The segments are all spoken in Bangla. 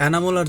এনামুল আর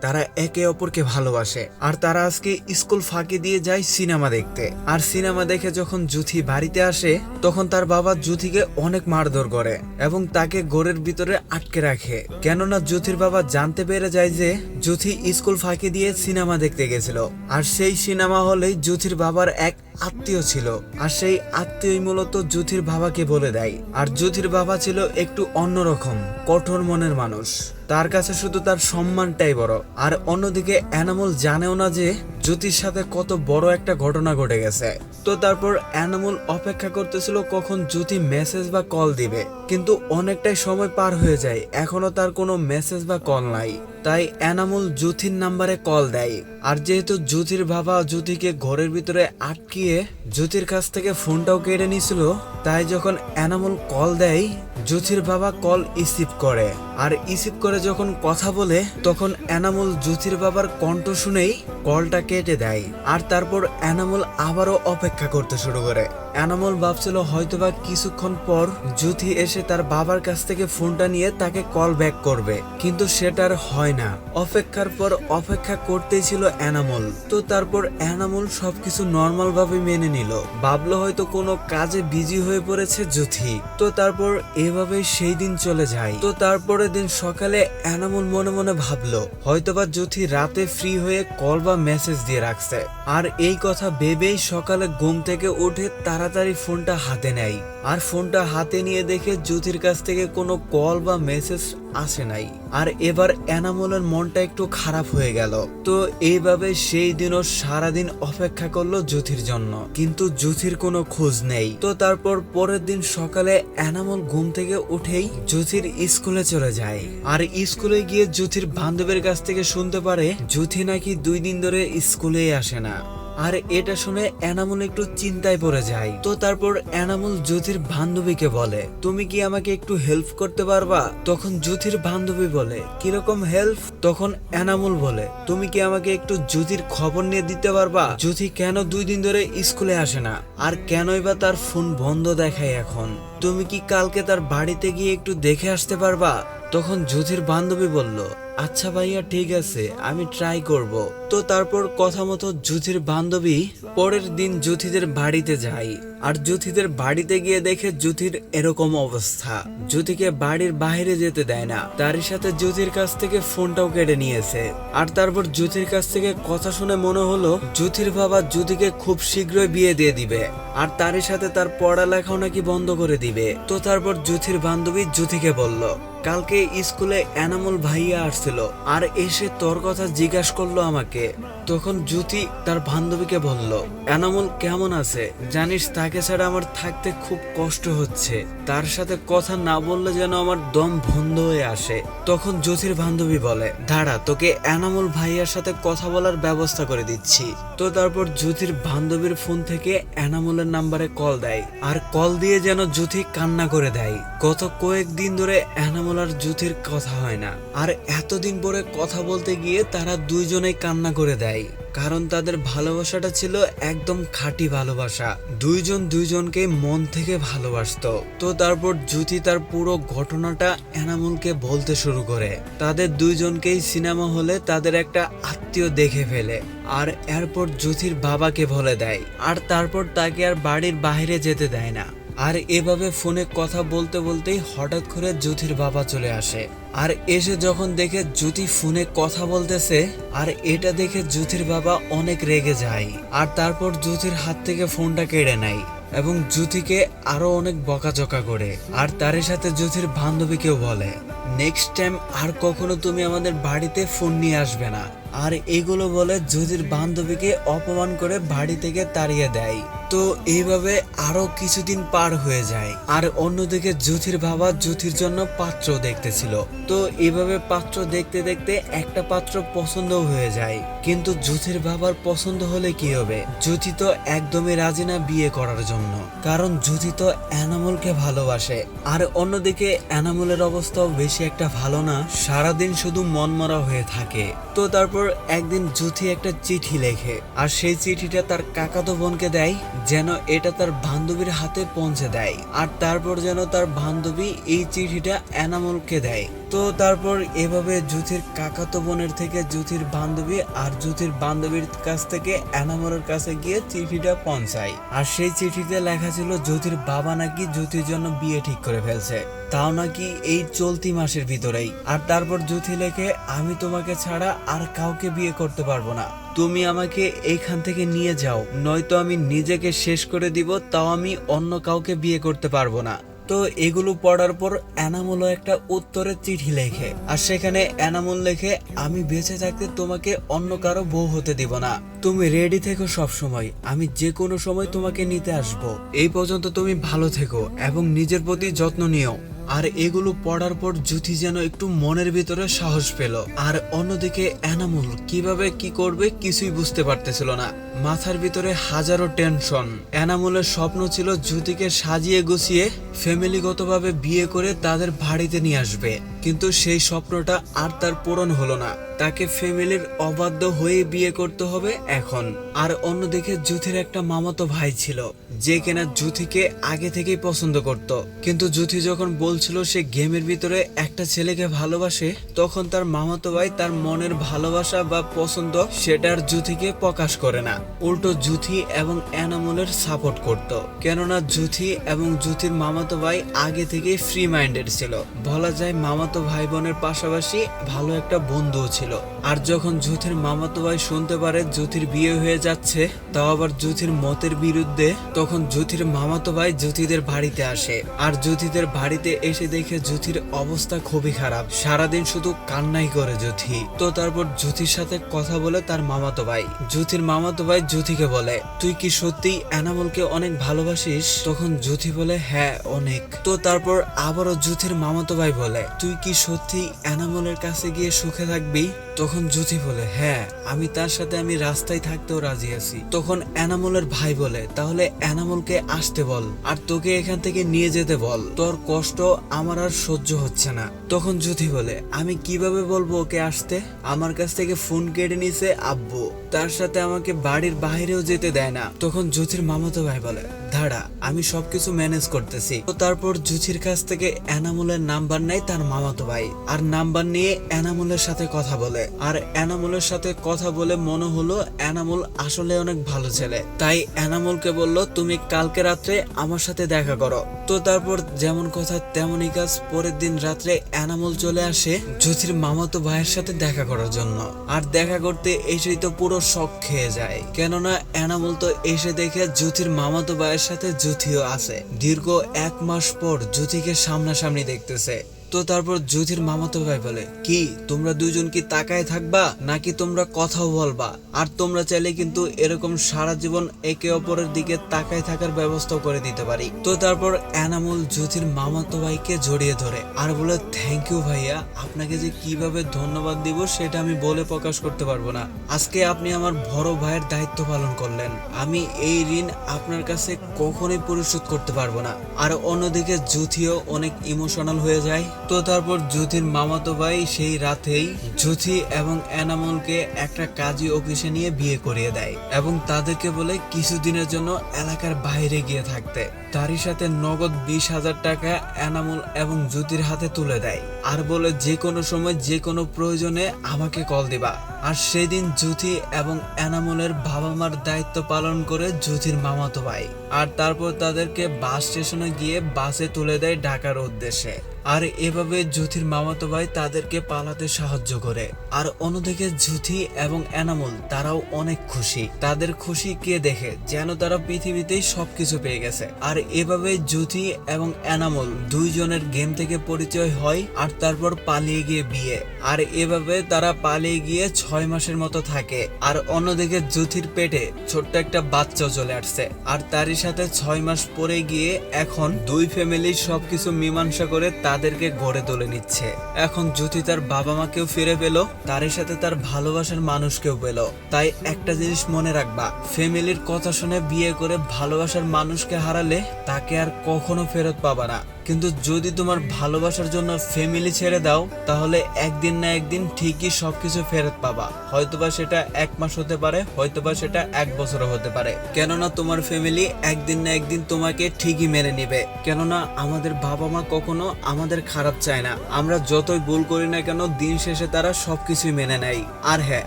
তারা একে অপরকে ভালোবাসে, আর তারা আজকে স্কুল ফাঁকি দিয়ে যায় সিনেমা দেখতে। আর সিনেমা দেখে যখন জুথি বাড়িতে আসে, তখন তার বাবা জুথিকে অনেক মারধর করে এবং তাকে ঘরের ভিতরে আটকে রাখে। কেননা জুথির বাবা জানতে পেরে যায় যে জুথি স্কুল ফাঁকি দিয়ে সিনেমা দেখতে গেছিল। আর সেই সিনেমা হলেই জুথির বাবার এক আত্মীয় ছিল। আর সেই আত্মীয় মূলত জুথির বাবাকে বলে দেয়। আর জুথির বাবা ছিল একটু অন্যরকম, কঠোর মনের মানুষ। তার কাছে শুধু তার সম্মানটাই বড়। আর অন্যদিকে এনামুল জানেও না যে জ্যোতির সাথে কত বড় একটা ঘটনা ঘটে গেছে। তো তারপর অ্যানামুল অপেক্ষা করতেছিল কখন জ্যোতি মেসেজ বা কল দিবে। কিন্তু অনেকটাই সময় পার হয়ে যায়, এখনও তার কোনো মেসেজ বা কল নাই। তাই অ্যানামুল জ্যোতির নাম্বারে কল দেয়। আর যেহেতু জ্যোতির বাবা জ্যোতিকে ঘরের ভিতরে আটকিয়ে জ্যোতির কাছ থেকে ফোনটাও কেড়ে নিছিল, তাই যখন অ্যানামুল কল দেয়, জ্যোতির বাবা কল রিসিভ করে। আর রিসিভ করে যখন কথা বলে, তখন অ্যানামুল জ্যোতির বাবার কণ্ঠ শুনেই কলটা কেটে দেয়। আর তারপর এনামুল আবারও অপেক্ষা করতে শুরু করে। এনামুল ভাবছিল হয়তোবা কিছুক্ষণ পর জ্যোতি এসে তার বাবার কাছ থেকে ফোনটা নিয়ে তাকে কল ব্যাক করবে। কিন্তু সেটার হয় না। অপেক্ষার পর অপেক্ষা করতেই ছিল এনামুল। তো তারপর এনামুল সবকিছু নর্মাল ভাবে মেনে নিল। ভাবলো হয়তো কোনো কাজে বিজি হয়ে পড়েছে জ্যোতি। তো তারপর এভাবে সেই দিন চলে যায়। তো তারপরের দিন সকালে এনামুল মনে মনে ভাবলো, হয়তোবা জ্যোতি রাতে ফ্রি হয়ে কল বা মেসেজ দিয়ে রাখছে। আর এই কথা ভেবেই সকালে ঘুম থেকে উঠে তাড়াতাড়ি ফোনটা হাতে নেয়। আর ফোনটা হাতে নিয়ে দেখে জ্যোতির কাছ থেকে কোনো কল বা মেসেজ আসে নাই। আর এবার এনামুলের মনটা একটু খারাপ হয়ে গেল। তো এইভাবে সেই দিনও সারাদিন অপেক্ষা করল জ্যোতির জন্য। কিন্তু জ্যোতির কোনো খোঁজ নেই। তো তারপর পরের দিন সকালে এনামুল ঘুম থেকে উঠেই জ্যোতির স্কুলে চলে যায়। আর স্কুলে গিয়ে জ্যোতির বান্ধবের কাছ থেকে শুনতে পারে, জ্যোতি নাকি দুই দিন ধরে স্কুলেই আসে না। আর এটা শুনে এনামুল একটু চিন্তায় পড়ে যায়। তো তারপর এনামুল জ্যোতির বান্ধবীকে বলে, তুমি কি আমাকে একটু হেল্প করতে পারবা? তখন জ্যোতির বান্ধবী বলে, কীরকম হেল্প তখন এনামুল বলে, তুমি কি আমাকে একটু জ্যোতির খবর নিয়ে দিতে পারবা? জ্যোতি কেন দুই দিন ধরে স্কুলে আসে না? আর কেনই বা তার ফোন বন্ধ দেখায় এখন? তুমি কি কালকে তার বাড়িতে গিয়ে একটু দেখে আসতে পারবা? তখন জ্যোতির বান্ধবী বলল আচ্ছা ভাইয়া, ঠিক আছে, আমি ট্রাই করব। তো তারপর কথা মতো যুথির বান্ধবী পরের দিন যুথিদের বাড়িতে যায়। আর জ্যোতিদের বাড়িতে গিয়ে দেখে জ্যোতির এরকম অবস্থা। জ্যোতিকে বাড়ির বাইরে যেতে দেয় না। তার সাথে জ্যোতির কাছ থেকে ফোনটাও কেটে নিয়েছে। আর তারপর জ্যোতির কাছ থেকে কথা শুনে মনে হলো, জ্যোতির বাবা জ্যোতিকে খুব শীঘ্রই বিয়ে দিয়ে দিবে। আর তারই সাথে তার পড়ালেখাও নাকি বন্ধ করে দিবে। তো তারপর জ্যোতির বান্ধবী জ্যোতিকে বলল, কালকে স্কুলে এনামুল ভাইয়া আসছিল, আর এসে তোর কথা জিজ্ঞাসা করল আমাকে। তখন জ্যোতি তার বান্ধবীকে বলল, এনামুল কেমন আছে? জানিস তাকে ছাড়া আমার থাকতে খুব কষ্ট হচ্ছে। তার সাথে কথা না বললে যেন আমার দম বন্ধ হয়ে আসে। তখন জ্যোতির বান্ধবী বলে, দাঁড়া, তোকে এনামুল ভাইয়ার সাথে কথা বলার ব্যবস্থা করে দিচ্ছি। তো তারপর জ্যোতির বান্ধবীর ফোন থেকে এনামুলের নাম্বারে কল দেয়, আর কল দিয়ে যেন জ্যোতি কান্না করে দেয়। গত কয়েকদিন ধরে এনামুল আর জ্যোতির কথা হয় না, আর এতদিন পরে কথা বলতে গিয়ে তারা দুইজনেই কান্না করে দেয়। কারণ তাদের ভালোবাসাটা ছিল একদম খাঁটি ভালোবাসা। দুইজন দুইজনকে মন থেকে ভালোবাসতো। তো তারপর জ্যোতি তার পুরো ঘটনাটা এনামুলকে বলতে শুরু করে। তাদের দুইজনকেই সিনেমা হলে তাদের একটা আত্মীয় দেখে ফেলে। আর এরপর জ্যোতির বাবাকে বলে দেয়। আর তারপর তাকে আর বাড়ির বাইরে যেতে দেয় না। আর এভাবে ফোনে কথা বলতে বলতেই হঠাৎ করে জ্যোতির বাবা চলে আসে। আর এসে যখন দেখে জ্যোতি ফোনে কথা বলতেছে, আর এটা দেখে জ্যোতির বাবা অনেক রেগে যায়। আর তারপর জ্যোতির হাত থেকে ফোনটা কেড়ে নেয় এবং জ্যোতিকে আরও অনেক বকাঝকা করে। আর তার সাথে জ্যোতির বান্ধবীকেও বলে নেক্সট টাইম আর কখনো তুমি আমাদের বাড়িতে ফোন নিয়ে আসবে না। আর এগুলো বলে জ্যোতির বান্ধবীকে অপমান করে বাড়ি থেকে তাড়িয়ে দেয়। তো এইভাবে আরও কিছুদিন পার হয়ে যায়। আর অন্যদিকে জ্যোতির বাবা জ্যোতির জন্য পাত্র দেখতেছিল। তো এইভাবে পাত্র দেখতে দেখতে একটা পাত্র পছন্দ হয়ে যায়। কিন্তু জ্যোতির বাবার পছন্দ হলে কি হবে? জ্যোতি তো একদমই রাজি না বিয়ে করার জন্য। কারণ জ্যোতি তো এনামুলকে ভালোবাসে। আর অন্যদিকে এনামুলের অবস্থাও বেশি একটা ভালো না, সারাদিন শুধু মনমরা হয়ে থাকে। তো তারপর একদিন যুথি একটা চিঠি লেখে, আর সেই চিঠিটা তার কাকাতো বোনকে দেয়, যেন এটা তার বান্ধবীর হাতে পৌঁছে দেয়। আর তারপর যেন তার বান্ধবী এই চিঠিটা এনামলকে দেয়। তো তারপর এভাবে জুথির কাকাতো বোনের থেকে জুথির বান্ধবী আর জুথির বান্ধবীর কাছ থেকে এনামলের কাছে গিয়ে চিঠিটা পৌঁছায়। আর সেই চিঠিতে লেখা ছিল, জ্যোতির বাবা নাকি জ্যোতির জন্য বিয়ে ঠিক করে ফেলছে। তাও নাকি এই চলতি মাসের ভিতরেই। আর তারপর জ্যোতি লেখে, আমি তোমাকে ছাড়া আর কাউকে বিয়ে করতে পারব না। তুমি আমাকে এইখান থেকে নিয়ে যাও। নয়তো আমি নিজেকে শেষ করে দিব, তাও আমি অন্য কাউকে বিয়ে করতে পারব না। তো এগুলো পড়ার পর এনামুলও একটা উত্তরের চিঠি লেখে। আর সেখানে এনামুল লেখে, আমি বেঁচে থাকতে তোমাকে অন্য কারও বউ হতে দিব না। তুমি রেডি থেকো সব সময় আমি যে কোনো সময় তোমাকে নিতে আসব। এই পর্যন্ত তুমি ভালো থেকো এবং নিজের প্রতি যত্ন নিও। আর এগুলো পড়ার পর জুথি যেন একটু মনের ভিতরে সাহস পেল। আর অন্যদিকে এনামুল কীভাবে কি করবে কিছুই বুঝতে পারতেছিল না। মাথার ভিতরে হাজারো টেনশন। এনামুলের স্বপ্ন ছিল জুতিকে সাজিয়ে গুছিয়ে ফ্যামিলিগতভাবে বিয়ে করে তাদের বাড়িতে নিয়ে আসবে। কিন্তু সেই স্বপ্নটা আর তার পূরণ হলো না। তাকে ফ্যামিলির অবাধ্য হয়ে বিয়ে করতে হবে এখন। আর অন্যদিকে জুথির একটা মামাতো ভাই ছিল, যে কিনা জুথিকে আগে থেকেই পছন্দ করত। কিন্তু জুথি যখন বলছিল সে গেমের ভিতরে একটা ছেলেকে ভালোবাসে, তখন তার মামাতো ভাই তার মনের ভালোবাসা বা পছন্দ সেটার জুথিকে প্রকাশ করে না। উল্টো জুথি এবং এনামুলের সাপোর্ট করত। কেননা জুথি এবং জুথির মামাতো ভাই আগে থেকেই ফ্রি মাইন্ডেড ছিল। বলা যায় মামাতো ভাই বোনের পাশাপাশি ভালো একটা বন্ধুও ছিল। আর যখন জুথির মামাতো ভাই শুনতে পারে জুথির বিয়ে হয়ে যাচ্ছে, তাও আবার জুথির মতের বিরুদ্ধে, তখন জুথির মামাতো ভাই জুথিদের বাড়িতে আসে। আর জুথিদের বাড়িতে এসে দেখে জুথির অবস্থা খুবই খারাপ। সারাদিন শুধু কান্নাই করে জুথি। তো তারপর জুথির সাথে কথা বলে তার মামাতো ভাই। জুথির মামাতো ভাই জুথিকে বলে। তুই কি সত্যি এনামলকে অনেক ভালোবাসিস? তখন জ্যোতি বলে হ্যাঁ অনেক। তো তারপর আবারও জ্যোতির মামাতো ভাই বলে, তুই কি সত্যি এনামলের কাছে গিয়ে সুখে থাকবি? তখন জুথি বলে হ্যাঁ আমি তার সাথে আমি রাস্তায় থাকতেও রাজি আছি। তখন এনামলের ভাই বলে, তাহলে এনামলকে আসতে বল আর তোকে এখান থেকে নিয়ে যেতে বল। তোর কষ্ট আমার আর সহ্য হচ্ছে না। তখন জুথি বলে, আমি কীভাবে বলব ওকে আসতে? আমার কাছ থেকে ফোন কেটে নিছে আব্বু। তার সাথে আমাকে বাড়ির বাইরেও যেতে দেয় না। তখন জুথির মামাতো ভাই বলে দাঁড়া, আমি সবকিছু ম্যানেজ করতেছি। তো তারপর জুথির কাছ থেকে এনামুলের নাম্বার নেয় তার মামাতো ভাই। আর নাম্বার নিয়ে এনামুলের সাথে কথা বলে। আর এনামুলের সাথে কথা বলে মনে হলো এনামুল আসলে অনেক ভালো ছেলে। তাই এনামুলকে বলল, তুমি কালকে রাত্রে আমার সাথে দেখা করো। তো তারপর যেমন কথা তেমনই কাজ পরের দিন রাত্রে এনামুল চলে আসে জুথির মামাতো ভাইয়ের সাথে দেখা করার জন্য। আর দেখা করতে এসেই তো পুরো শখ খেয়ে যায়। কেননা এনামুল তো এসে দেখে জুথির মামাতো ভাইয়ের সাথে যুথিও আছে। দীর্ঘ এক মাস পর জ্যোতিকে সামনাসামনি দেখতেছে। তো তারপর জ্যোতির মামাতো ভাই বলে, কি, তোমরা দুইজন কি তাকায় থাকবা, নাকি তোমরা কথাও বলবা? আর তোমরা চাইলে কিন্তু এরকম সারা জীবন একে অপরের দিকে তাকায় থাকার ব্যবস্থা করে দিতে পারি। তো তারপর এনামুল জ্যোতির মামাতো ভাইকে জড়িয়ে ধরে, আর বলে থ্যাংক ইউ ভাইয়া, আপনাকে যে কীভাবে ধন্যবাদ দিব সেটা আমি বলে প্রকাশ করতে পারব না। আজকে আপনি আমার বড় ভাইয়ের দায়িত্ব পালন করলেন। আমি এই ঋণ আপনার কাছে কখনোই পরিশোধ করতে পারব না। আর অন্যদিকে জুথিও অনেক ইমোশনাল হয়ে যায়। তো তারপর জ্যোতির মামাতো ভাই সেই রাতেই জ্যোতি এবং এনামলকে একটা কাজী অফিসে নিয়ে বিয়ে করিয়ে দেয় এবং তাদেরকে বলে কিছুদিনের জন্য এলাকার বাইরে গিয়ে থাকতে। তারই সাথে নগদ বিশ হাজার টাকা এনামল এবং জ্যোতির হাতে তুলে দেয়। আর বলে, যে কোনো সময় যে কোনো প্রয়োজনে আমাকে কল দিবা। আর সেদিন জুথি এবং এনামুলের বাবা মার দায়িত্ব পালন করে জুথির মামাতো ভাই। আর তারপর তাদেরকে বাস স্টেশনে গিয়ে বাসে তুলে দেয় ঢাকার উদ্দেশ্যে। আর এভাবে জুথির মামাতো ভাই তাদেরকে পালাতে সাহায্য করে। আর অন্যদিকে জুথি এবং এনামুল, তারাও অনেক খুশি। তাদের খুশি কে দেখে? যেন তারা পৃথিবীতেই সবকিছু পেয়ে গেছে। আর এভাবে জুথি এবং এনামুল দুইজনের গেম থেকে পরিচয় হয় আর তারপর পালিয়ে গিয়ে বিয়ে। আর এভাবে তারা পালিয়ে গিয়ে ছয় মাসের মতো থাকে। আর অন্যদিকে জুথির পেটে ছোট্ট একটা বাচ্চা চলে আসছে। আর তারই সাথে ছয় মাস পরে গিয়ে এখন দুই ফ্যামিলি সবকিছু মীমাংসা করে তাদেরকে গড়ে তুলে নিচ্ছে। এখন জুথি তার বাবা মাকেও ফিরে পেল, তারই সাথে তার ভালোবাসার মানুষকেও পেল। তাই একটা জিনিস মনে রাখবা ফ্যামিলির কথা শুনে বিয়ে করে ভালোবাসার মানুষকে হারালে তাকে আর কখনো ফেরত পাবা না। কিন্তু যদি তোমার ভালোবাসার জন্য ফ্যামিলি ছেড়ে দাও, তাহলে একদিন না একদিন ঠিকই সবকিছু ফেরত পাবা। হয়তোবা সেটা এক মাস হতে পারে, হয়তোবা সেটা এক বছরও হতে পারে। কেননা তোমার ফ্যামিলি একদিন না একদিন তোমাকে ঠিকই মেনে নেবে। কেননা আমাদের বাবা মা কখনো আমাদের খারাপ চায় না। আমরা যতই ভুল করি না কেন, দিন শেষে তারা সবকিছুই মেনে নেয়। আর হ্যাঁ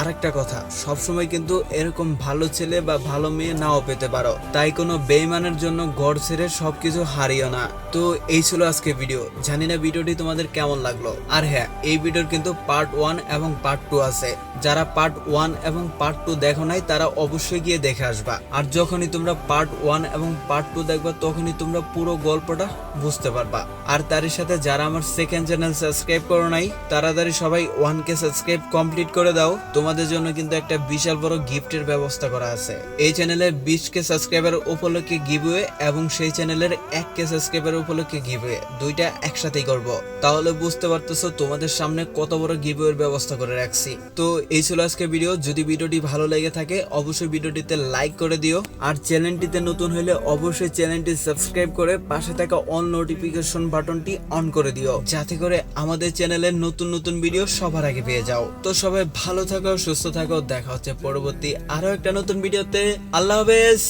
আরেকটা কথা, সবসময় কিন্তু এরকম ভালো ছেলে বা ভালো মেয়ে নাও পেতে পারো। তাই কোনো বেইমানের জন্য গড় ছেড়ে সবকিছু হারিও না। তো এই ছিল আজকে ভিডিও জানি না ভিডিওটি তোমাদের কেমন লাগল। আর হ্যাঁ এই ভিডিওর কিন্তু পার্ট ওয়ান এবং পার্ট টু আছে। যারা পার্ট ওয়ান এবং পার্ট টু দেখো নাই, তারা অবশ্যই গিয়ে দেখে আসবা। আর যখনই তোমরা পার্ট ওয়ান এবং পার্ট টু দেখবা, তখনই তোমরা পুরো গল্পটা বুঝতে পারবা। আর তারই সাথে যারা আমার সেকেন্ড চ্যানেল সাবস্ক্রাইব করো নাই, তাড়াতাড়ি সবাই ওয়ান কে সাবস্ক্রাইব কমপ্লিট করে দাও। তোমাদের জন্য কিন্তু একটা বিশাল বড় গিফটের ব্যবস্থা করা আছে। এই চ্যানেলে বিশ কে সাবস্ক্রাইবার উপলক্ষে গিভওয়ে এবং সেই চ্যানেলের এক কে সাবস্ক্রাইবার উপলক্ষে গিভওয়ে দুইটা একসাথেই করব। তাহলে বুঝতে পারতেছো তোমাদের সামনে কত বড় গিভওয়ের ব্যবস্থা করে রাখছি। তো এই ছিল আজকে ভিডিও যদি ভিডিওটি ভালো লেগে থাকে, অবশ্যই ভিডিওটিতে লাইক করে দিও। আর চ্যানেলটিতে নতুন হলে অবশ্যই চ্যানেলটি সাবস্ক্রাইব করে পাশে থাকা অন নোটিফিকেশন বাটনটি অন করে দিও। যাতে করে আমাদের চ্যানেলের নতুন নতুন ভিডিও সবার আগে পেয়ে যাও। তো সবাই ভালো থাকো, সুস্থ থাকো। দেখা হচ্ছে পরবর্তী আরও একটা নতুন ভিডিওতে আল্লাহ হাফেজ!